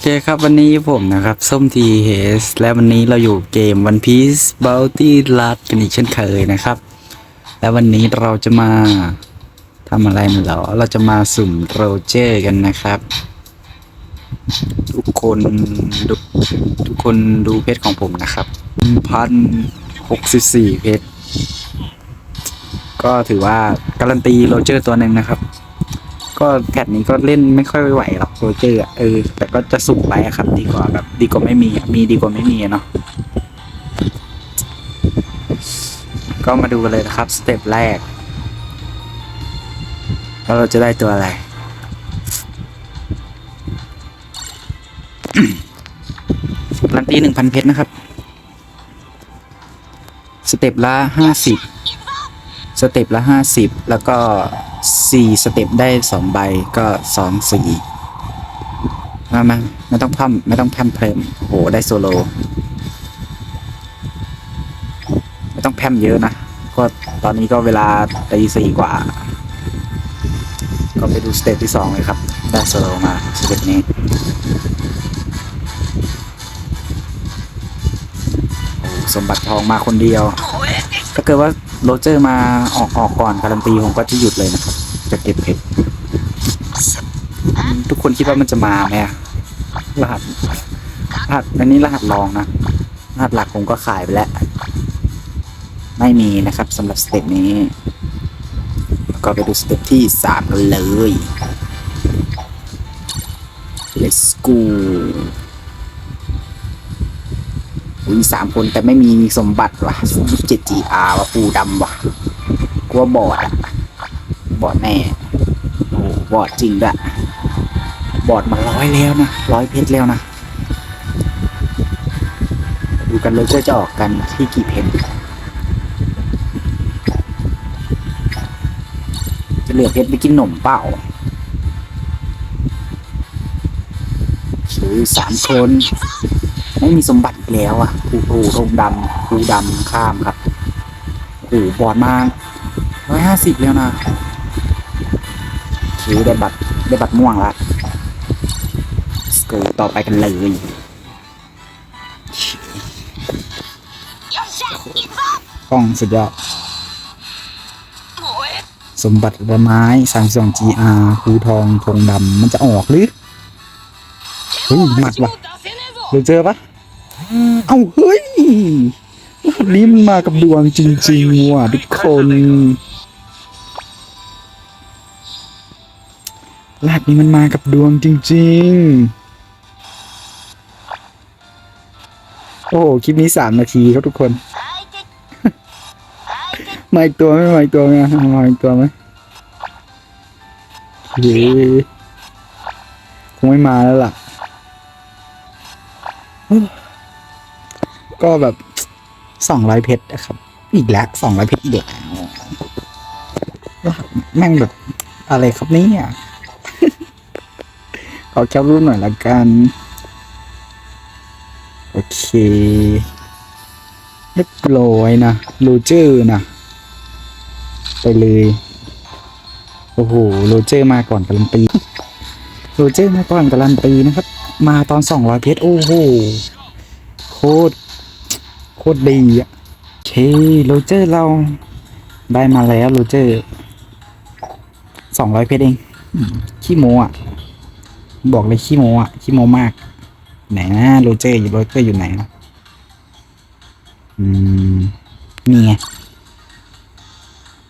เคครับวันนี้ผมนะครับ ส้มทีเฮสและวันนี้เราอยู่เกม One Piece Bounty Last กันอีกเช่นเคยนะครับ และวันนี้เราจะมาทำอะไรมันเหรอ เราจะมาสุ่มโรเจอร์กันนะครับ ทุกคนดูทุกคนดูเพจของผมนะครับพันหกสิบสี่เพจก็ถือว่าการันตีโรเจอร์ตัวหนึ่งนะครับ ก็แพทนี้ก็เล่นไม่ค่อยไหวหรอกโรเจอร์อะเออ แต่ก็จะสุ่มไปอะครับ ดีกว่าแบบ ดีกว่าไม่มีอะมีดีกว่าไม่มีเนาะก็มาดูกันเลยนะครับสเต็ปแรกแล้วเราจะได้ตัวอะไรรันตีหนึ่งพันเพชรนะครับ สเต็ปละห้าสิบสเต็ปละห้าสิบแล้วก็ สี่สเต็ปได้สองใบก็สองสี่มามาไม่ต้องพัมไม่ต้องแพมเพลมโหได้โซโล ไม่ต้องแพมเยอะนะ ก็ตอนนี้ก็เวลาตีสี่กว่า ก็ไปดูสเตปที่สองเลยครับ ได้โซโลมาสเตปนี้สมบัติทองมาคนเดียว ถ้าเกิดว่าโรเจอร์มาออกออกก่อนการันตีผมก็จะหยุดเลยนะครับจะ เก็บเพชรอืมทุกคนคิดว่ามันจะมาไหมอะรหัสรหัสอันนี้รหัสรองนะรหัสหลักผมก็ขายไปแล้ว ไม่มีนะครับสำหรับสเต็ปนี้แล้วก็ไปดูสเต็ปที่สามกันเลย let's go อุ้ยสามคนแต่ไม่มีสมบัติว่ะยี่สิบเจ็ด GR ว่ะปูดำว่ะกลัวบอดอะบอ ดแน่โอ้บอดจริงด้วยบอดมาร้อยแล้วนะร้อยเพชรแล้วนะ ดูกันเลยจะจะออกกันที่กี่เพชรจะเหลือเพชรไปกินหนมเปล่าชื่อสามคน ไม่มีสมบัติแล้วอะโอ้โหธงดำภูดำข้ามครับโอ้โหบอดมากร้อยห้าสิบแล้วนะ คิวได้บัตรได้บัตรม่วงละสกูต่อไปกันเลยกล้องสุดยอดสมบัติใบไม้สามสอง GR ภูทองธงดำมันจะออกหรือเฮ้ยหมัดว่ะหรือเจอปะเอ้าเฮ้ยรหัสนี้มันมากับดวงจริงๆว่ะทุกคน รหัสนี้มันมากับดวงจริง ๆ โอ้โหคลิปนี้สามนาทีครับทุกคน มาอีกตัวไหมมาอีกตัวไหมมาอีกตัวไหมเฮ้ยคงไม่มาแล้วล่ะ ก็แบบสองร้อยเพชรนะครับ อีกแล้วสองร้อยเพชรอีกแล้วแม่งแบบอะไรครับเนี่ย ขอแคปรูปหน่อยละกัน โอเคเรียบร้อยนะโรเจอร์นะไปเลย โอ้โหโรเจอร์มาก่อนการันตีโรเจอร์มาก่อนการันตีนะครับ มาตอนสองร้อยเพชรโอ้โหโคตรโคตรดีอะโอเคโรเจอร์เราได้มาแล้วโรเจอร์สองร้อยเพชรเองขี้โมอะ บอกเลยขี้โมอะขี้โมมาก ไหนนะโรเจอร์อยู่โรเจอร์อยู่ไหนนะอืมนี่ไง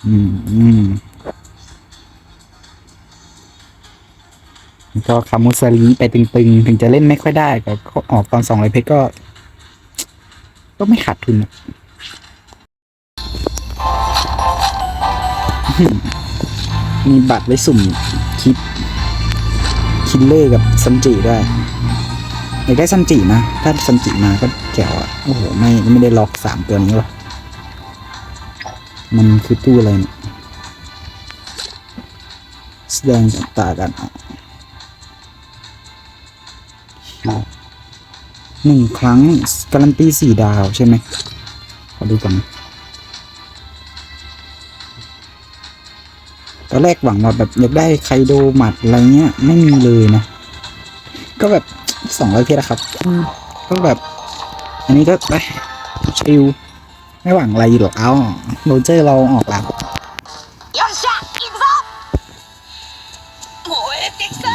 อืมอืมก็คามุสลีไปตึงๆ ถึงจะเล่นไม่ค่อยได้ก็ออกตอนสองร้อยเพชรก็ ก็ไม่ขาดทุนอะมีบัตรไว้สุ่มคิด คิลเลอร์กับซัมจิด้วยอยากได้ซัมจินะ ถ้าซัมจิมาก็แจ๋วอะโอ้โห ไม่ไม่ได้ล็อกสามตัวนี้หรอกมันคือตู้อะไรเนี่ยแสดงต่างกันหนึ่งครั้งการันตีสี่ดาวใช่ไหมขอดูก่อน ตอนแรกหวังว่าแบบอยากได้ใครดูหมัดอะไรเงี้ยไม่มีเลยนะ ก็แบบสองร้อยเพชระครับก็แบบ อันนี้ก็ไปชิวไม่หวังอะไรหรอกเอาโรเจอร์เราออกแล้ว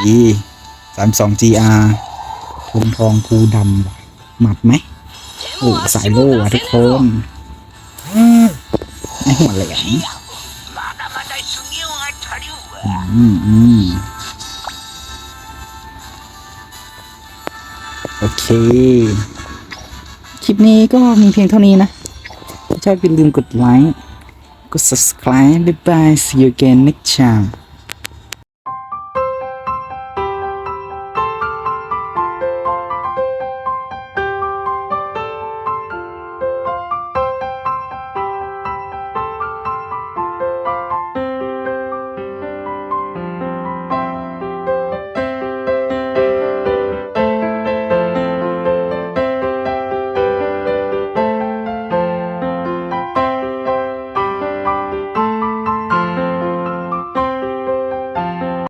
ดีสามสองจีอารทองทองคูดำหมัดไหมโอ้สายโล่ทุกคนไอหัวแหลม อืมอืมโอเค คลิปนี้ก็มีเพียงเท่านี้นะ ถ้าชอบอย่าลืมกดไลค์ กด subscribe บ๊ายบาย see you again next time